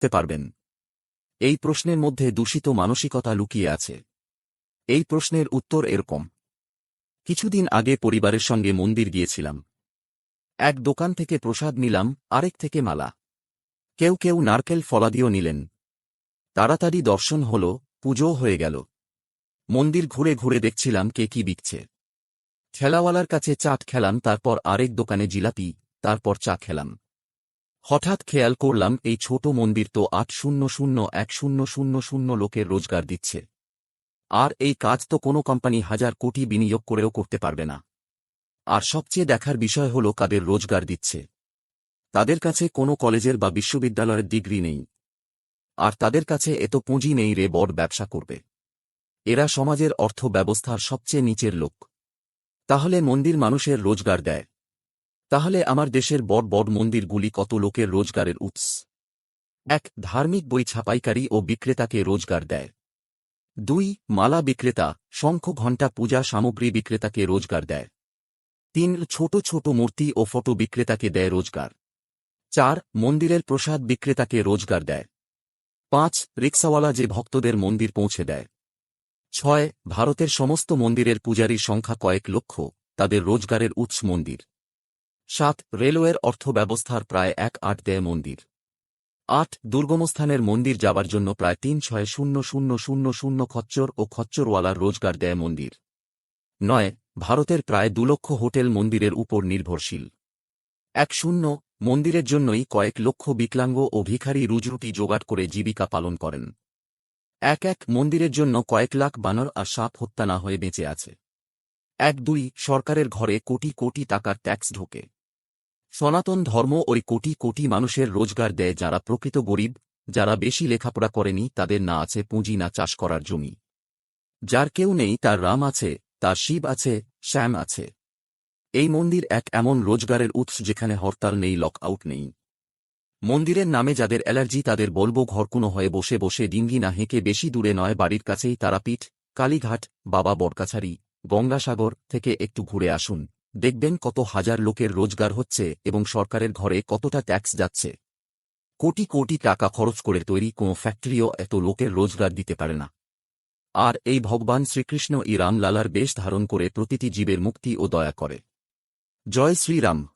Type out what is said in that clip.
থাকতে পারবেন। এই প্রশ্নের মধ্যে দূষিত মানসিকতা লুকিয়ে আছে। এই প্রশ্নের উত্তর এরকম। কিছুদিন আগে পরিবারের সঙ্গে মন্দির গিয়েছিলাম। এক দোকান থেকে প্রসাদ নিলাম, আরেক থেকে মালা। কেউ কেউ নারকেল ফলাদিও নিলেন। তাড়াতাড়ি দর্শন হল পুজোও হয়ে গেল। মন্দির ঘুরে ঘুরে দেখছিলাম কে কি বিকছে। ঠেলাওয়ালার কাছে চাট খেলাম, তারপর আরেক দোকানে জিলাপি, তারপর চা খেলাম। হঠাৎ খেয়াল করলাম, এই ছোট মন্দির তো আট শূন্য শূন্য, এক শূন্য শূন্য শূন্য লোকের রোজগার দিচ্ছে। আর এই কাজ তো কোনো কোম্পানি হাজার কোটি বিনিয়োগ করেও করতে পারবে না। আর সবচেয়ে দেখার বিষয় হল কাদের রোজগার দিচ্ছে। তাদের কাছে কোনো কলেজের বা বিশ্ববিদ্যালয়ের ডিগ্রি নেই। আর তাদের কাছে এত পুঁজি নেই রে বড় ব্যবসা করবে। এরা সমাজের অর্থ ব্যবস্থার সবচেয়ে নিচের লোক। তাহলে মন্দির মানুষের রোজগার দেয়। তাহলে আমার দেশের বড় বড় মন্দিরগুলি কত লোকের রোজগারের উৎস? এক, ধার্মিক বই ছাপাইকারী ও বিক্রেতাকে রোজগার দেয়। দুই, মালা বিক্রেতা, শঙ্খ ঘণ্টা পূজা সামগ্রী বিক্রেতাকে রোজগার দেয়। তিন, ছোট ছোট মূর্তি ও ফটো বিক্রেতাকে দেয় রোজগার। চার, মন্দিরের প্রসাদ বিক্রেতাকে রোজগার দেয়। পাঁচ, রিক্সাওয়ালা যে ভক্তদের মন্দির পৌঁছে দেয়। ছয়, ভারতের সমস্ত মন্দিরের পূজারীর সংখ্যা কয়েক লক্ষ, তাদের রোজগারের উৎস মন্দির। সাত, রেলওয়ের অর্থ ব্যবস্থার প্রায় এক আট দেয় মন্দির। আট, দুর্গমস্থানের মন্দির যাবার জন্য প্রায় তিন ছয় শূন্য শূন্য শূন্য শূন্য খচ্চর ও খচ্চরওয়ালার রোজগার দেয় মন্দির। নয়, ভারতের প্রায় দুলক্ষ হোটেল মন্দিরের উপর নির্ভরশীল। এক শূন্য, মন্দিরের জন্যই কয়েক লক্ষ বিকলাঙ্গ ও ভিখারি রুজরুটি জোগাড় করে জীবিকা পালন করেন। এক এক, মন্দিরের জন্য কয়েক লাখ বানর আর সাপ হত্যা না হয়ে বেঁচে আছে। এক দুই, সরকারের ঘরে কোটি কোটি টাকার ট্যাক্স ঢোকে। সনাতন ধর্ম ওই কোটি কোটি মানুষের রোজগার দেয় যারা প্রকৃত গরিব, যারা বেশি লেখাপড়া করেনি, তাদের না আছে পুঁজি, না চাষ করার জমি। যার কেউ নেই, তার রাম আছে, তার শিব আছে, শ্যাম আছে। এই মন্দির এক এমন রোজগারের উৎস যেখানে হরতাল নেই, লকআউট নেই। মন্দিরের নামে যাদের অ্যালার্জি, তাদের বলব ঘরকুনো হয়ে বসে বসে ডিঙ্গি না হেঁকে বেশি দূরে নয়, বাড়ির কাছেই তারাপীঠ, কালীঘাট, বাবা বরকাছারি গঙ্গাসাগর থেকে একটু ঘুরে আসুন। দেখবেন কত হাজার লোকের রোজগার হচ্ছে এবং সরকারের ঘরে কতটা ট্যাক্স যাচ্ছে। কোটি কোটি টাকা খরচ করে তৈরি কোনো ফ্যাক্টরিও এত লোকের রোজগার দিতে পারে না। আর এই ভগবান শ্রীকৃষ্ণ ই রামলালার বেশ ধারণ করে প্রতিটি জীবের মুক্তি ও দয়া করে। জয় শ্রীরাম।